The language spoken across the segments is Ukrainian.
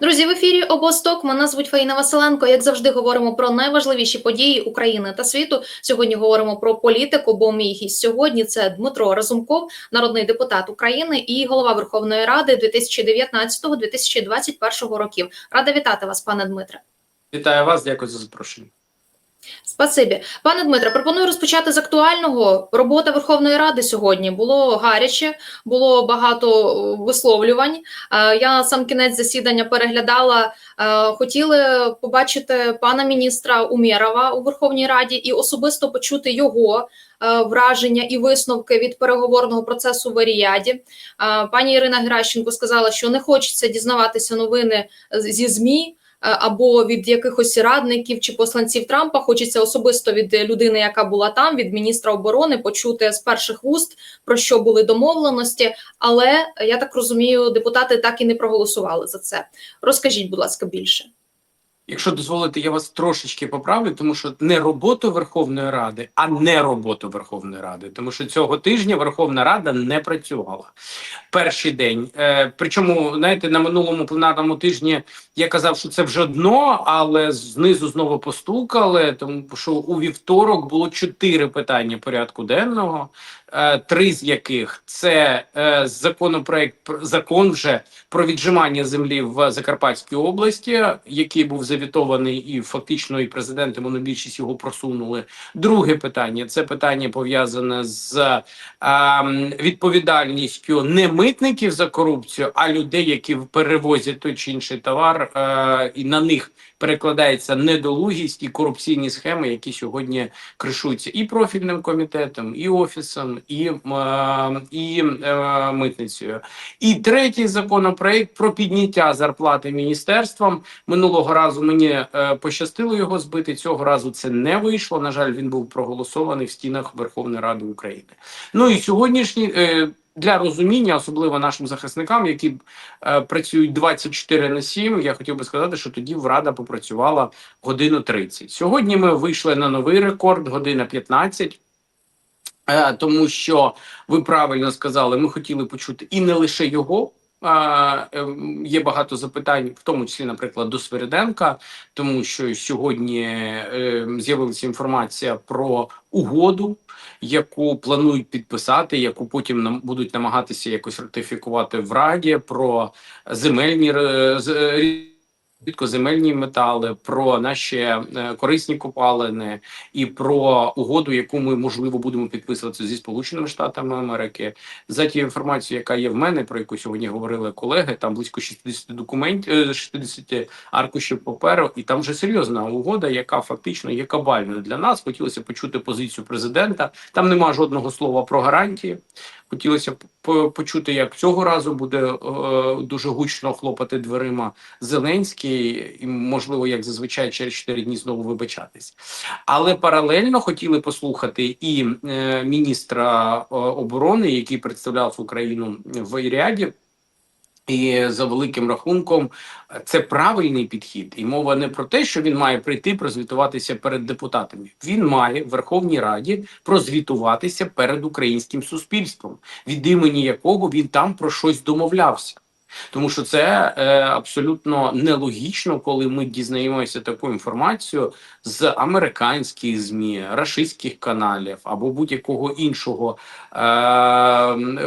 Друзі, в ефірі Обосток. Мене звуть Фаїна Василенко. Як завжди, говоримо про найважливіші події України та світу. Сьогодні говоримо про політику. Бо мій гість сьогодні це Дмитро Разумков, народний депутат України і голова Верховної Ради 2019-2021 років. Рада вітати вас, пане Дмитре. Вітаю вас, дякую за запрошення. Спасибі, пане Дмитре. Пропоную розпочати з актуального. Робота Верховної Ради сьогодні було гаряче, було багато е, висловлювань. Е, Я на сам кінець засідання переглядала. е, Хотіли побачити пана міністра Умєрова у Верховній Раді і особисто почути його враження і висновки від переговорного процесу в Аріаді. Пані Ірина Геращенко сказала, що не хочеться дізнаватися новини зі ЗМІ. Е, або від якихось радників чи посланців Трампа. Хочеться особисто від людини, яка була там, від міністра оборони, почути з перших вуст про що були домовленості. Але я так розумію, депутати так і не проголосували за це. Розкажіть, будь ласка, більше. Якщо дозволите, я вас трошечки поправлю, тому що не роботу Верховної Ради, а не роботу Верховної Ради, тому що цього тижня Верховна Рада не працювала. Перший день. Е, причому, знаєте, на минулому пленарному тижні я казав, що це вже дно, але знизу знову постукали, тому що у вівторок було чотири питання порядку денного. Е, Три з яких це е, законопроект пр- закон вже про віджимання землі в Закарпатській області, який був завітований, і фактично і президент і монобільшість його просунули. Друге питання це питання пов'язане з ем, відповідальністю не митників за корупцію, а людей, які перевозять той чи інший товар, е, і на них перекладається недолугість і корупційні схеми, які сьогодні кришуються і профільним комітетом, і офісом, і, е, і е, митницею. І третій законопроект про підняття зарплати міністерствам. Минулого разу мені е, пощастило його збити. Цього разу це не вийшло. На жаль, він був проголосований в стінах Верховної Ради України. Ну і сьогоднішній. Для розуміння, особливо нашим захисникам, які е, працюють 24 на 7, я хотів би сказати, що тоді Рада попрацювала годину 30. Сьогодні ми вийшли на новий рекорд, година 15. Е, тому що ви правильно сказали, ми хотіли почути і не лише його. Е, є багато запитань, в тому числі, наприклад, до Свириденка, тому що сьогодні е, з'явилася інформація про угоду, яку планують підписати, яку потім нам будуть намагатися якось ратифікувати в Раді про земельні е, е, рідкоземельні метали, про наші е, корисні копалини і про угоду, яку ми можливо будемо підписувати зі Сполученими Штатами Америки. За тією інформацією, яка є в мене, про яку сьогодні говорили колеги, там близько 60 документів, е, 60 аркушів паперу, і там вже серйозна угода, яка фактично є кабальною для нас. Хотілося почути позицію президента. Там нема жодного слова про гарантії. Хотілося почути, як цього разу буде е, дуже гучно хлопати дверима Зеленський, і можливо, як зазвичай, через 4 дні знову вибачатись. Але паралельно хотіли послухати і е, міністра е, оборони, який представляв Україну в Іріаді. І за великим рахунком це правильний підхід, і мова не про те, що він має прийти прозвітуватися перед депутатами. Він має в Верховній Раді прозвітуватися перед українським суспільством, від імені якого він там про щось домовлявся. Тому що це е, абсолютно нелогічно, коли ми дізнаємося таку інформацію з американських змі, рашистських каналів або будь-якого іншого е,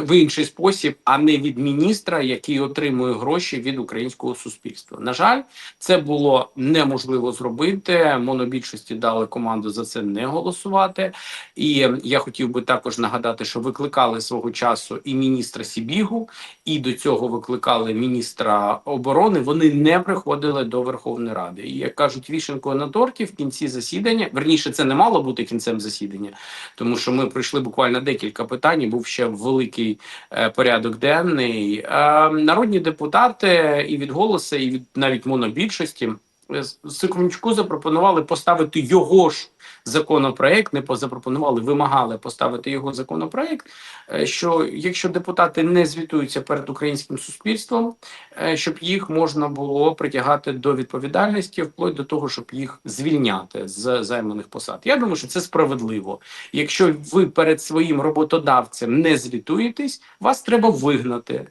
в інший спосіб, а не від міністра, який отримує гроші від українського суспільства. На жаль, це було неможливо зробити. Монобільшості дали команду за це не голосувати. І я хотів би також нагадати, що викликали свого часу і міністра Сібігу, і до цього викликали міністра оборони. Вони не приходили до Верховної Ради. І як кажуть, вішенкою на торті в кінці засідання. Верніше, це не мало бути кінцем засідання, тому що ми пройшли буквально декілька питань. Був ще великий е, порядок денний. Е, народні депутати і від голосу, і від навіть монобільшості. е, Сикорничку запропонували поставити його ж законопроект, не по- запропонували, вимагали поставити його законопроект. е, Що якщо депутати не звітуються перед українським суспільством, е, щоб їх можна було притягати до відповідальності, вплоть до того, щоб їх звільняти з займаних посад. Я думаю, що це справедливо. Якщо ви перед своїм роботодавцем не звітуєтесь, вас треба вигнати.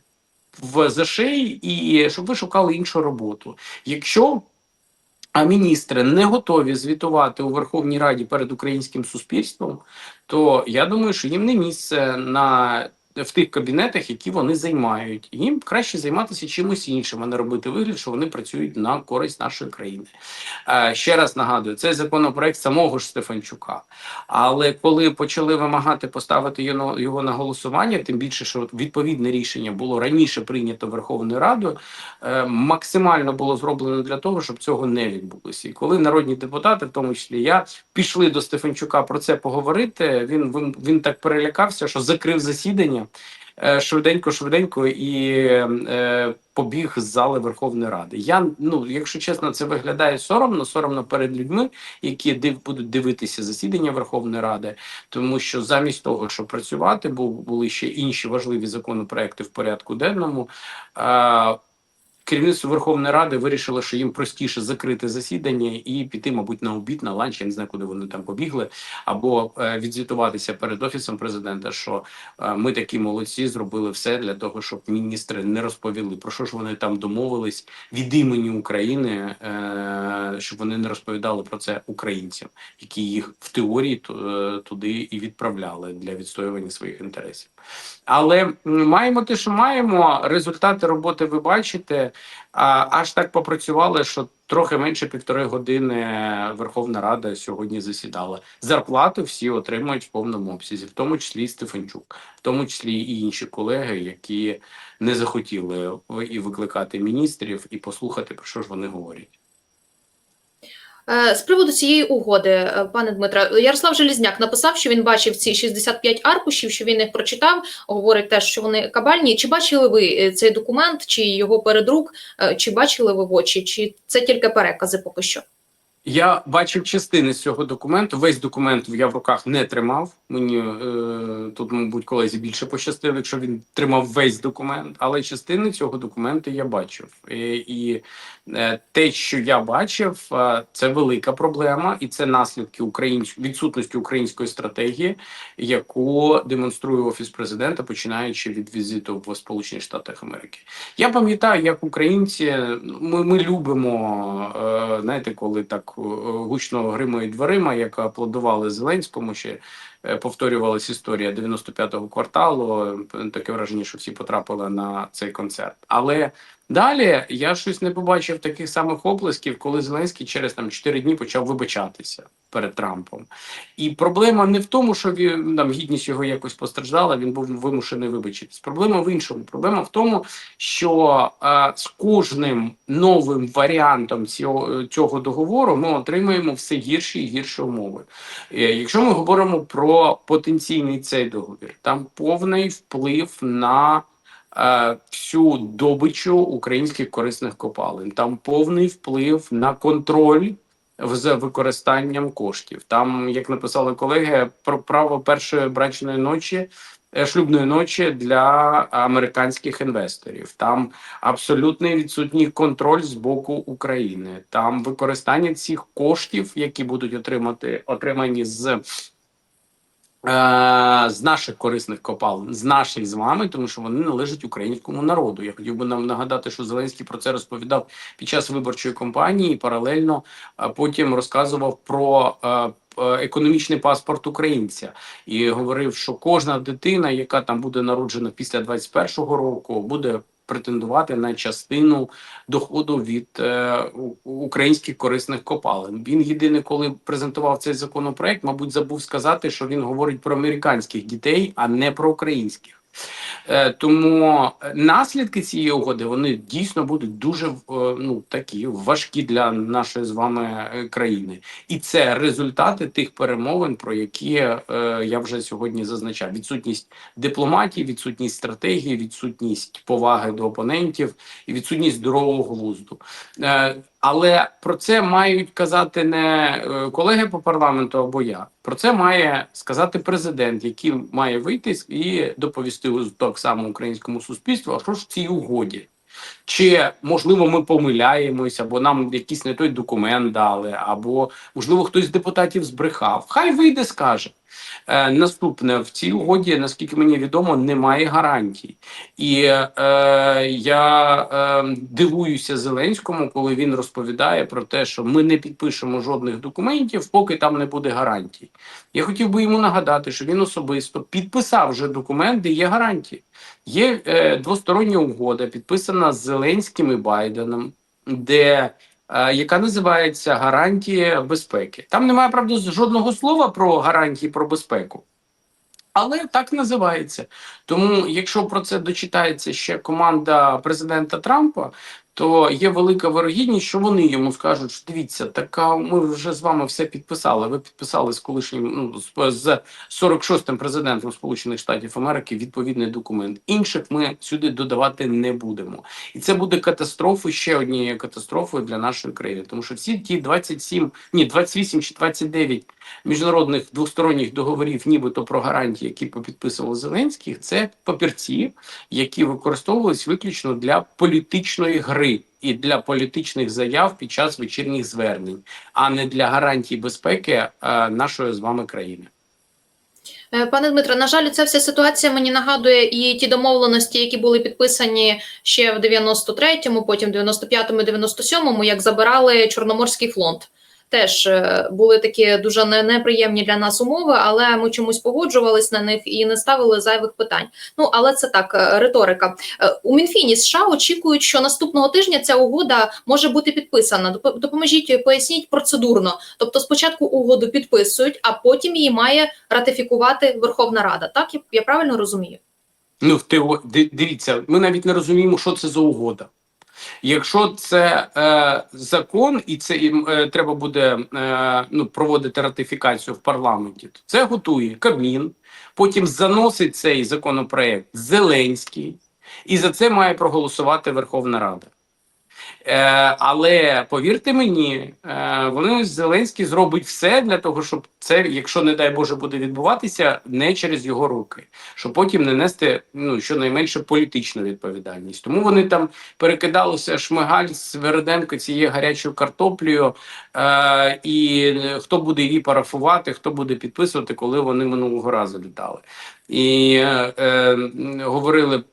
в зашей і щоб ви шукали іншу роботу. Якщо а міністри не готові звітувати у Верховній Раді перед українським суспільством, то я думаю, що їм не місце на в тих кабінетах, які вони займають. Їм краще займатися чимось іншим, а не робити вигляд, що вони працюють на користь нашої країни. Е, ще раз нагадую, цей законопроект самого ж Стефанчука. Але коли почали вимагати поставити його, на голосування, тим більше, що відповідне рішення було раніше прийнято Верховною Радою, е, максимально було зроблено для того, щоб цього не відбулося. І коли народні депутати, в тому числі я, пішли до Стефанчука про це поговорити, він він, він так перелякався, що закрив засідання швиденько, швиденько і е, побіг з зали Верховної Ради. Я ну, якщо чесно, це виглядає соромно, соромно перед людьми, які див, будуть дивитися засідання Верховної Ради, тому що замість того, щоб працювати, бу, були ще інші важливі законопроекти в порядку денному. Е, Керівництво Верховної Ради вирішило, що їм простіше закрити засідання і піти, мабуть, на обід, на ланч, я не знаю, куди вони там побігли, або е, відзвітуватися перед офісом президента, що е, ми такі молодці, зробили все для того, щоб міністри не розповіли про що ж вони там домовились від імені України, е, щоб вони не розповідали про це українцям, які їх в теорії ту- туди і відправляли для відстоювання своїх інтересів. Але маємо те, що маємо. Результати роботи ви бачите. Аж так попрацювали, що трохи менше півтори години Верховна Рада сьогодні засідала. Зарплату всі отримують в повному обсязі, в тому числі і Стефанчук, в тому числі і інші колеги, які не захотіли і викликати міністрів, і послухати про що ж вони говорять. Е, З приводу цієї угоди, е, пане Дмитре, Ярослав Желізняк написав, що він бачив ці 65 аркушів, що він їх прочитав. Говорить теж, що вони кабальні. Чи бачили ви е, цей документ, чи його передрук, чи бачили ви в очі, чи це тільки перекази поки що? Я бачив частини з цього документу. Весь документ я в руках не тримав. Мені е, тут, мабуть, колезі більше пощастило, якщо він тримав весь документ, але частини цього документу я бачив. І, і е, те, що я бачив, е, це велика проблема, і це наслідки українсь... відсутності української стратегії, яку демонструє офіс президента, починаючи від візиту в Сполучені Штати Америки. Я пам'ятаю, як українці ми, ми любимо, е, знаєте, коли так е, гучно гримають дверима, як аплодували Зеленському ще. повторювалася Повторювалась історія 95-го кварталу. Е, Таке враження, що всі потрапили на цей концерт. Але далі я щось не побачив таких самих оплесків, коли Зеленський через там 4 дні почав вибачатися перед Трампом. І проблема не в тому, що він там гідність його якось постраждала. Він був вимушений вибачитись. Проблема в іншому. Проблема в тому, що е, з кожним новим варіантом цього, цього договору ми отримуємо все гірші і гірші умови. Е, Якщо ми говоримо про потенційний цей договір, там повний вплив на е, всю добичу українських корисних копалин, там повний вплив на контроль. з використанням коштів. Там, як написали колеги, про право першої брачної ночі, е, шлюбної ночі для американських інвесторів. Там абсолютний відсутній контроль з боку України. Там використання цих коштів, які будуть отримати отримані з. Е, З наших корисних копалин, з наших з вами, тому що вони належать українському народу. Я хотів би нам нагадати, що Зеленський про це розповідав під час виборчої кампанії. і Паралельно потім розказував про е, е, економічний паспорт українця і говорив, що кожна дитина, яка там буде народжена після 21-го року, буде претендувати на частину доходу від е, українських корисних копалин. Він єдине, коли презентував цей законопроект, мабуть, забув сказати, що він говорить про американських дітей, а не про українських. Е, Тому е, наслідки цієї угоди вони дійсно будуть дуже е, ну такі важкі для нашої з вами країни, і це результати тих перемовин, про які я вже сьогодні зазначав: відсутність дипломатії, відсутність стратегії, відсутність поваги до опонентів і відсутність здорового глузду. Але про це мають казати не е, колеги по парламенту або я. Про це має сказати президент, який має вийти і доповісти так само українському суспільству, а що ж цій угоді. Чи можливо ми помиляємось, або нам якийсь не той документ дали, або можливо хтось з депутатів збрехав. Хай вийде, скаже. Е, наступне в цій угоді, наскільки мені відомо, немає гарантій. І е, я е, дивуюся Зеленському, коли він розповідає про те, що ми не підпишемо жодних документів, поки там не буде гарантій. Я хотів би йому нагадати, що він особисто підписав вже документ, де є гарантії. Є е, двостороння угода, підписана з Зеленським і Байденом, де яка називається гарантії безпеки. Там немає правда жодного слова про гарантії про безпеку. Але так називається. Тому, якщо про це дочитається ще команда президента Трампа, то є велика вирогідність, що вони йому скажуть, що дивіться, така ми вже з вами все підписали. Ви підписали з колишнім ну з 46-м президентом Сполучених Штатів Америки відповідний документ. Інших ми сюди додавати не будемо, і це буде катастрофою, ще однією катастрофою для нашої країни, тому що всі ті 27, ні 28 чи 29 міжнародних двосторонніх договорів, нібито про гарантії, які підписував Зеленський, це папірці, які використовувались виключно для політичної гри і для політичних заяв під час вечірніх звернень, а не для гарантій безпеки е, нашої з вами країни. Е, Пане Дмитро, на жаль, ця вся ситуація мені нагадує і ті домовленості, які були підписані ще в 93-му, потім в 95-му, 97-му, як забирали Чорноморський флот. Теж е, були такі дуже неприємні для нас умови, але ми чомусь погоджувались на них і не ставили зайвих питань. Ну але це так, е, риторика. Е, У Мінфіні США очікують, що наступного тижня ця угода може бути підписана. Допоможіть, поясніть процедурно. Тобто, спочатку угоду підписують, а потім її має ратифікувати Верховна Рада. Так я, правильно розумію? Ну, в тео... ди- дивіться, ми навіть не розуміємо, що це за угода. Якщо це е, закон і це і, е, треба буде е, ну, проводити ратифікацію в парламенті, то це готує Кабмін, потім заносить цей законопроект Зеленський, і за це має проголосувати Верховна Рада. Е, але повірте мені, е, вони Зеленський зробить все для того, щоб це, якщо не дай Боже, буде відбуватися, не через його руки, щоб потім не нести ну щонайменше політичну відповідальність. Тому вони там перекидалися Шмигаль Свериденко цією гарячою картоплею, е, і е, хто буде її парафувати, хто буде підписувати, коли вони минулого разу літали. І е, е, говорили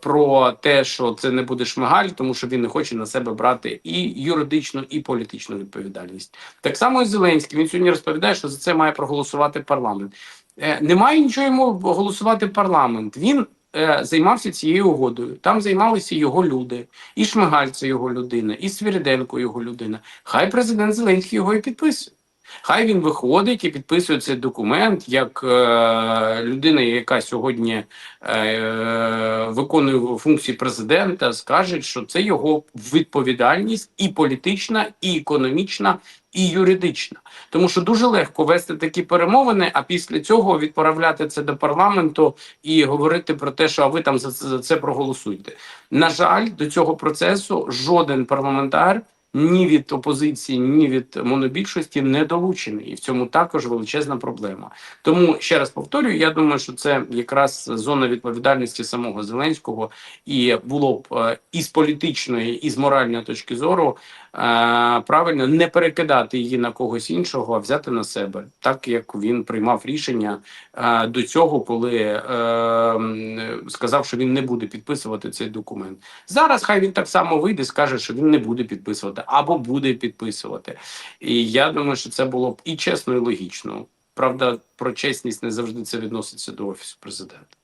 про те, що це не буде шмигаль, тому що він не хоче на себе брати і юридичну, і політичну відповідальність. Так само і Зеленський. Він сьогодні розповідає, що за це має проголосувати парламент. Е, немає нічого йому голосувати парламент. Він е, займався цією угодою. Там займалися його люди, і Шмигаль це його людина, і Свіриденко його людина. Хай президент Зеленський його і підписує. Хай він виходить і підписує цей документ як е, людина, яка сьогодні е, виконує функції президента, скаже, що це його відповідальність і політична, і економічна, і юридична. Тому що дуже легко вести такі перемовини, а після цього відправляти це до парламенту і говорити про те, що а ви там за це, за це проголосуйте. На жаль, до цього процесу жоден парламентар ні від опозиції, ні від монобільшості не долучений, і в цьому також величезна проблема. Тому ще раз повторюю, я думаю, що це якраз зона відповідальності самого Зеленського, і було б е, і з політичної, і з моральної точки зору е, правильно не перекидати її на когось іншого, а взяти на себе, так як він приймав рішення е, до цього, коли сказав, що він не буде підписувати цей документ. Зараз хай він так само вийде, скаже, що він не буде підписувати або буде підписувати. І я думаю, що це було б і чесно, і логічно. Правда, про чесність не завжди це відноситься до офісу президента.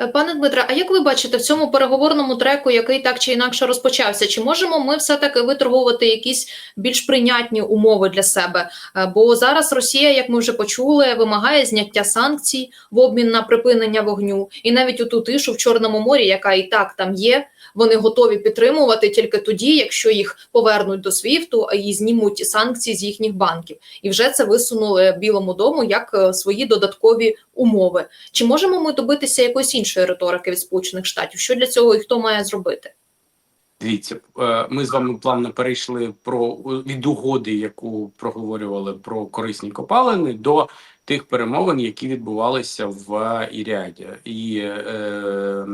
Е, Пане Дмитре, а як ви бачите в цьому переговорному треку, який так чи інакше розпочався, чи можемо ми все таки виторгувати якісь більш прийнятні умови для себе? Е, Бо зараз Росія, як ми вже почули, вимагає зняття санкцій в обмін на припинення вогню, і навіть у ту тишу в Чорному морі, яка і так там є, вони готові підтримувати тільки тоді, якщо їх повернуть до СВІФТу і знімуть санкції з їхніх банків. І вже це висунули Білому дому як е, свої додаткові умови. Чи можемо ми добитися якоїсь іншої риторики від Сполучених Штатів? Що для цього і хто має зробити? Дивіться, е, ми з вами плавно перейшли про від угоди, яку проговорювали про корисні копалини, до тих перемовин, які відбувалися в Іріаді, і е,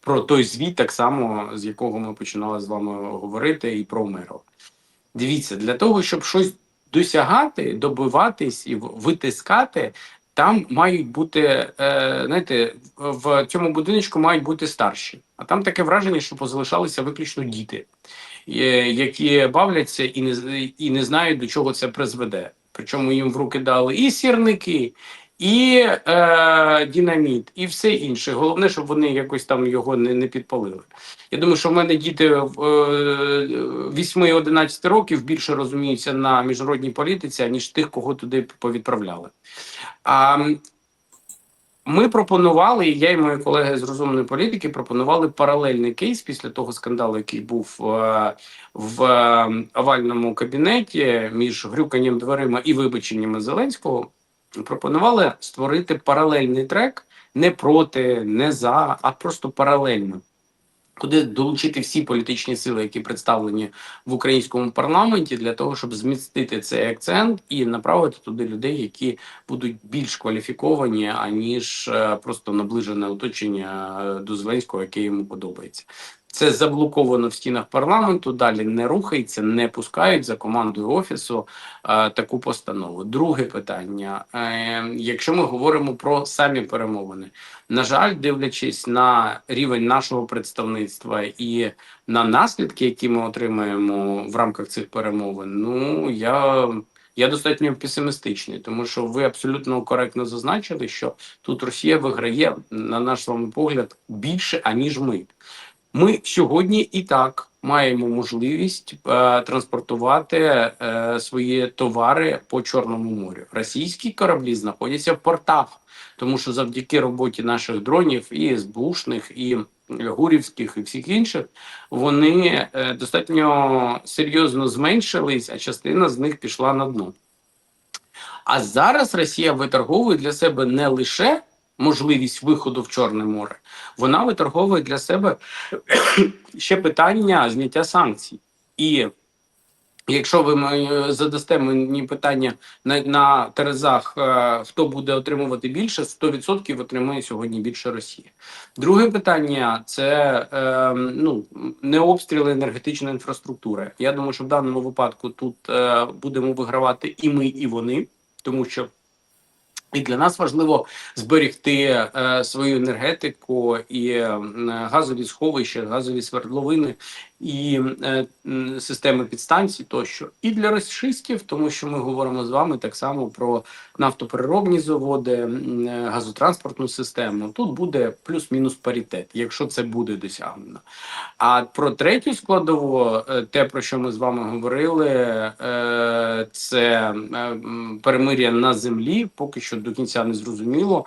про той звіт, так само з якого ми починали з вами говорити, і про Умерова. Дивіться, для того, щоб щось досягати, добиватись і витискати. Там мають бути, е, знаєте, в цьому будиночку мають бути старші. А там таке враження, що позалишалися виключно діти, які бавляться і не і не знають, до чого це призведе. Причому їм в руки дали і сірники, і е, динаміт, і все інше. Головне, щоб вони якось там його не, не підпалили. Я думаю, що в мене діти е, 8-11 років більше розуміються на міжнародній політиці, ніж тих, кого туди повідправляли. А ми пропонували, я і мої колеги з розумної політики пропонували паралельний кейс після того скандалу, який був е, в овальному кабінеті між грюканням дверима і вибаченнями Зеленського. Пропонували створити паралельний трек не проти, не за, а просто паралельно. Куди долучити всі політичні сили, які представлені в українському парламенті, для того, щоб змістити цей акцент і направити туди людей, які будуть більш кваліфіковані, аніж е, просто наближене оточення е, до Зеленського, яке йому подобається. Це заблоковано в стінах парламенту. Далі не рухається, не пускають за командою офісу е, таку постанову. Друге питання: е, якщо ми говоримо про самі перемовини, на жаль, дивлячись на рівень нашого представництва і на наслідки, які ми отримаємо в рамках цих перемовин, ну я. Я достатньо песимістичний, тому що ви абсолютно коректно зазначили, що тут Росія виграє, на наш вами погляд, більше аніж ми. Ми сьогодні і так маємо можливість е, транспортувати е, свої товари по Чорному морю. Російські кораблі знаходяться в портах, тому що завдяки роботі наших дронів і СБУшних, і гурівських, і всіх інших, вони е, достатньо серйозно зменшились, а частина з них пішла на дно. А зараз Росія виторговує для себе не лише можливість виходу в Чорне море, вона виторговує для себе ще питання зняття санкцій. І якщо ви задасте мені питання на, на терезах, е, хто буде отримувати більше, 100% отримує сьогодні більше Росія. Друге питання це е, ну, не обстріли енергетичної інфраструктури. Я думаю, що в даному випадку тут е, будемо вигравати і ми, і вони, тому що. І для нас важливо зберегти е, свою енергетику і е, газові сховища, газові свердловини і е, системи підстанцій тощо. І для російських, тому що ми говоримо з вами так само про нафтопереробні заводи, е, газотранспортну систему. Тут буде плюс-мінус паритет, якщо це буде досягнено. А про третю складову, е, те про що ми з вами говорили, е, це е, перемир'я на землі, поки що до кінця не зрозуміло.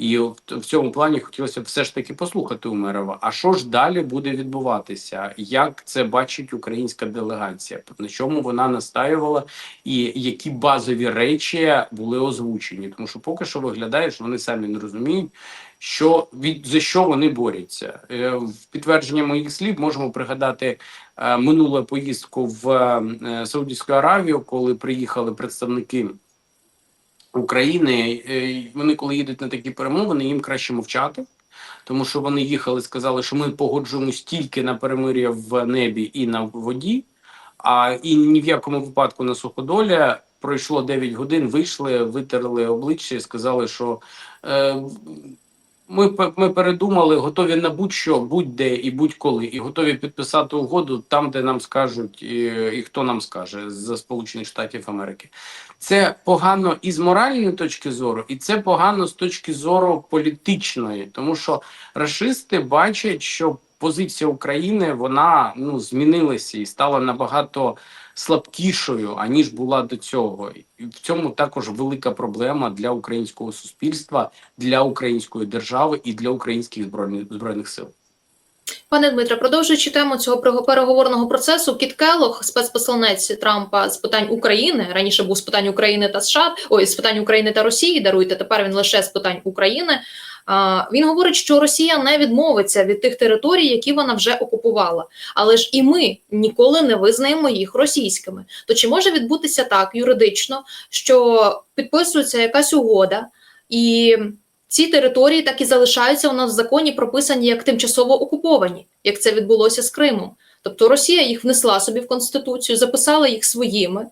І в, цьому плані хотілося б все ж таки послухати Умерова. А що ж далі буде відбуватися? Як це бачить українська делегація? На чому вона настаювала, і які базові речі були озвучені? Тому що поки що виглядає, що вони самі не розуміють, що від за що вони борються. Е, В підтвердження моїх слів можемо пригадати е, минулу поїздку в е, Саудівську Аравію, коли приїхали представники. України Е, вони, коли їдуть на такі перемовини, їм краще мовчати, тому що вони їхали, сказали, що ми погоджуємось тільки на перемир'я в небі і на воді, а і ні в якому випадку на суходолі. Пройшло 9 годин, вийшли, витерли обличчя і сказали, що е, ми, ми передумали, готові на будь-що, будь-де і будь-коли, і готові підписати угоду там, де нам скажуть, і, і хто нам скаже з Сполучених Штатів Америки. Це погано і з моральної точки зору, і це погано з точки зору політичної, тому що рашисти бачать, що позиція України вона ну змінилася і стала набагато слабкішою аніж була до цього. І в цьому також велика проблема для українського суспільства, для української держави і для українських збройних збройних сил. Пане Дмитре, продовжуючи тему цього перего- переговорного процесу, Кіт Келлог, спецпосланець Трампа з питань України, раніше був з питань України та США, ой, з питань України та Росії, даруйте, тепер він лише з питань України. Він говорить, що Росія не відмовиться від тих територій, які вона вже окупувала. Але ж і ми ніколи не визнаємо їх російськими. То чи може відбутися так юридично, що підписується якась угода і ці території так і залишаються у нас в законі прописані як тимчасово окуповані, як це відбулося з Кримом. Тобто Росія їх внесла собі в конституцію, записала їх своїми,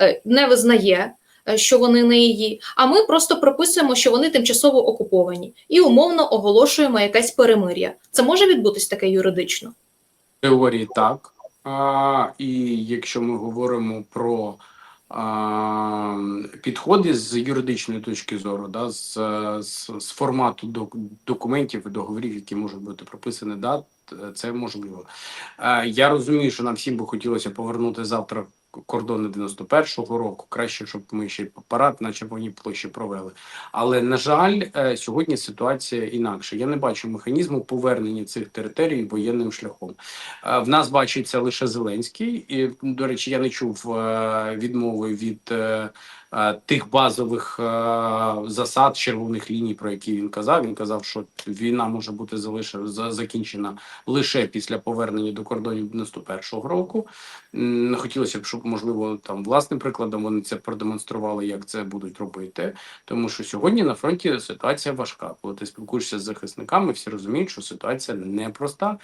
е, не визнає. Е, Що вони не її, а ми просто прописуємо, що вони тимчасово окуповані, і умовно оголошуємо якесь перемир'я. Це може відбутись таке юридично? теорії так. А, і якщо ми говоримо про а, підходи з юридичної точки зору, да, з, з, з формату док, документів і договорів, які можуть бути прописані, да, це можливо. А, я розумію, що нам всім би хотілося повернути завтра кордони 91-го року. Краще, щоб ми ще парад на Червоній площі провели. Але на жаль, е, сьогодні ситуація інакша. Я не бачу механізму повернення цих територій воєнним шляхом. Е, В нас бачиться лише Зеленський, і до речі, я не чув е, відмови від тих базових е, засад червоних ліній, про які він казав. Він казав, що війна може бути закінчена лише після повернення до кордонів 91-го року. Хотілося б, щоб можливо там власним прикладом вони це продемонстрували, як це будуть робити. Тому що сьогодні на фронті ситуація важка. Коли ти спілкуєшся з захисниками, всі розуміють, що ситуація непроста.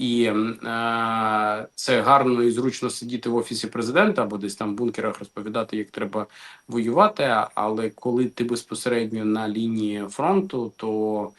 І е, це гарно і зручно сидіти в офісі президента або десь там в бункерах розповідати, як треба воювати. Але коли ти безпосередньо на лінії фронту, то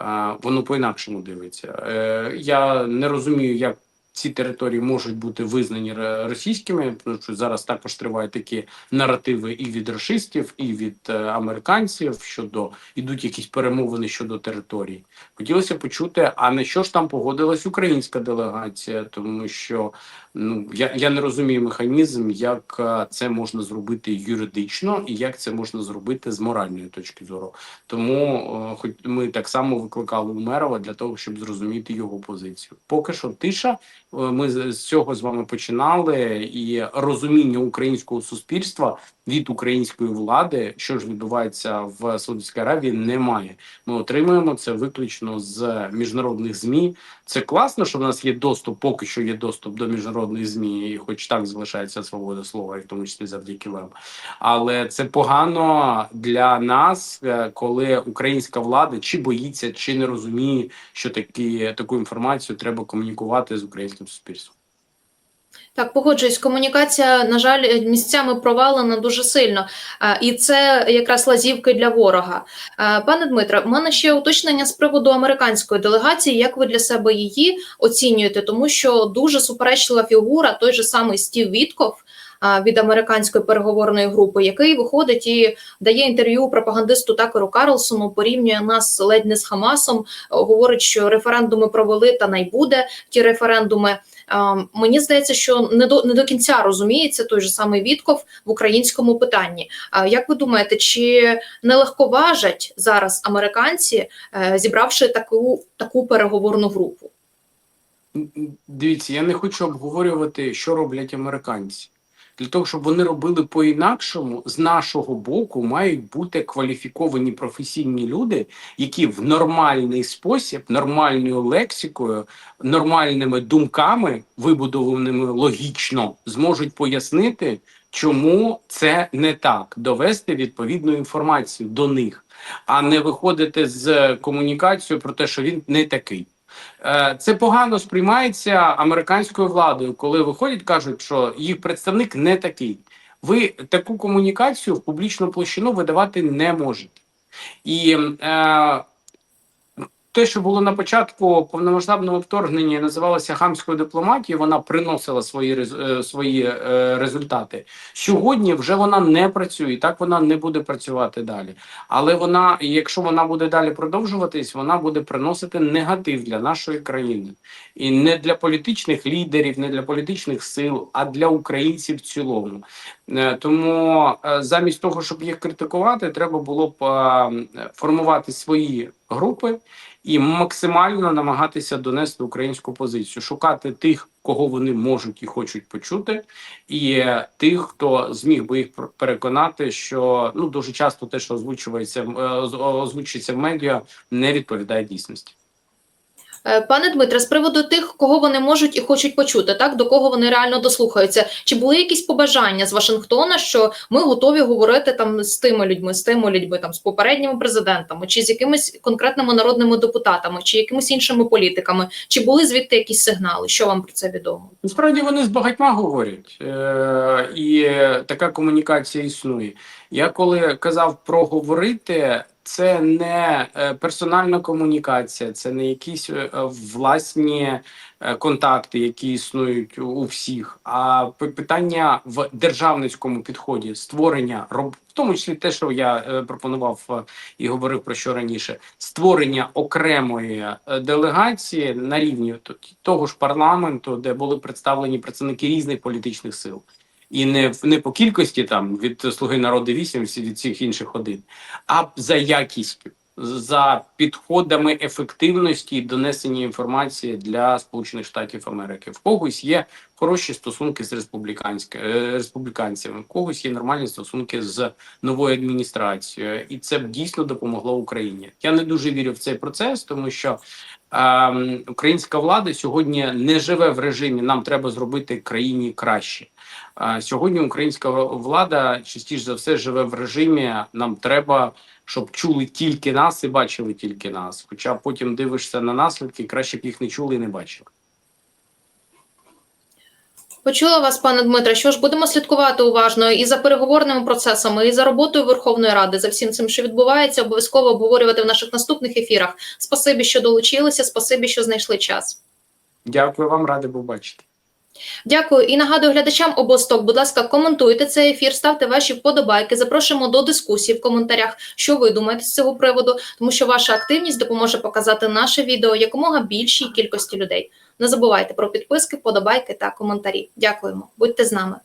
е, воно по-інакшому дивиться. Е, я не розумію, як. Ці території можуть бути визнані російськими, тому що зараз також тривають такі наративи і від рашистів, і від е, американців щодо ідуть якісь перемовини щодо територій. Хотілося почути, а на що ж там погодилась українська делегація, тому що ну я, я не розумію механізм, як е, це можна зробити юридично і як це можна зробити з моральної точки зору. Тому е, хоч ми так само викликали Умерова для того, щоб зрозуміти його позицію. Поки що тиша. Е, Ми з цього з вами починали, і розуміння українського суспільства від української влади, що ж відбувається в Саудівській Аравії, немає. Ми отримуємо це виключно з міжнародних змі. Це класно, що в нас є доступ, поки що є доступ до міжнародних змі, і хоч так залишається свобода слова, і в тому числі завдяки лем. Але це погано для нас, е, коли українська влада чи боїться, чи не розуміє, що такі таку інформацію треба комунікувати з українським суспільством. Так, погоджуюсь, комунікація, на жаль, місцями провалена дуже сильно, Е, і це якраз лазівки для ворога. Е, Пане Дмитре, в мене ще уточнення з приводу американської делегації. Як ви для себе її оцінюєте? Тому що дуже суперечлива фігура, той же самий Стів Вітков е, від американської переговорної групи, який виходить і дає інтерв'ю пропагандисту Такеру Карлсону, порівнює нас ледь не з Хамасом, е, говорить, що референдуми провели та найбуде ті референдуми. Е, Мені здається, що не до не до кінця розуміється той же самий Вітков в українському питанні. Як ви думаєте, чи не легковажать зараз американці, е, зібравши таку таку переговорну групу? Дивіться, я не хочу обговорювати, що роблять американці. Для того, щоб вони робили по-інакшому, з нашого боку мають бути кваліфіковані професійні люди, які в нормальний спосіб, нормальною лексикою, нормальними думками, вибудованими логічно, зможуть пояснити, чому це не так, довести відповідну інформацію до них, а не виходити з комунікацією про те, що він не такий. Е, Це погано сприймається американською владою, коли виходять, кажуть, що їх представник не такий. Ви таку комунікацію в публічну площину видавати не можете. І е, те, що було на початку повномасштабного вторгнення, називалося хамською дипломатією, вона приносила свої е, свої е, результати. Сьогодні вже вона не працює, так вона не буде працювати далі. Але вона, якщо вона буде далі продовжуватись, вона буде приносити негатив для нашої країни. І не для політичних лідерів, не для політичних сил, а для українців в цілому. Е, Тому е, замість того, щоб їх критикувати, треба було б е, формувати свої групи і максимально намагатися донести українську позицію, шукати тих, кого вони можуть і хочуть почути, і тих, хто зміг би їх пер- переконати, що ну дуже часто те, що озвучується озвучується в медіа, не відповідає дійсності. Е, Пане Дмитре, з приводу тих, кого вони можуть і хочуть почути, так до кого вони реально дослухаються, чи були якісь побажання з Вашингтона, що ми готові говорити там з тими людьми, з тими людьми, там з попередніми президентами, чи з якимись конкретними народними депутатами, чи якимись іншими політиками? Чи були звідти якісь сигнали? Що вам про це відомо? Насправді вони з багатьма говорять, е- і така комунікація існує. Я коли казав про говорити, це не е, персональна комунікація, це не якісь е, власні е, контакти, які існують у- всіх, а питання в державницькому підході створення в тому числі те, що я пропонував і говорив про що раніше, створення окремої делегації на рівні того ж парламенту, де були представлені представники різних політичних сил. І не, не по кількості там від Слуги народу 8, всі від всіх інших один, а за якістю, за підходами ефективності і донесення інформації для Сполучених Штатів Америки. В когось є хороші стосунки з е, республіканцями, в когось є нормальні стосунки з новою адміністрацією, і це б дійсно допомогло Україні. Я не дуже вірю в цей процес, тому що ем, українська влада сьогодні не живе в режимі нам треба зробити країні краще. Сьогодні українська влада частіше за все живе в режимі нам треба, щоб чули тільки нас і бачили тільки нас. Хоча потім дивишся на наслідки, краще б їх не чули і не бачили. Почула вас, пане Дмитре. Що ж будемо слідкувати уважно і за переговорними процесами, і за роботою Верховної Ради, за всім цим, що відбувається, обов'язково обговорювати в наших наступних ефірах. Спасибі, що долучилися. Спасибі, що знайшли час. Дякую вам, радий був бачити. Дякую і нагадую глядачам обосток. Будь ласка, коментуйте цей ефір, ставте ваші вподобайки. Запрошуємо до дискусії в коментарях, що ви думаєте з цього приводу, тому що ваша активність допоможе показати наше відео якомога більшій кількості людей. Не забувайте про підписки, вподобайки та коментарі. Дякуємо, будьте з нами.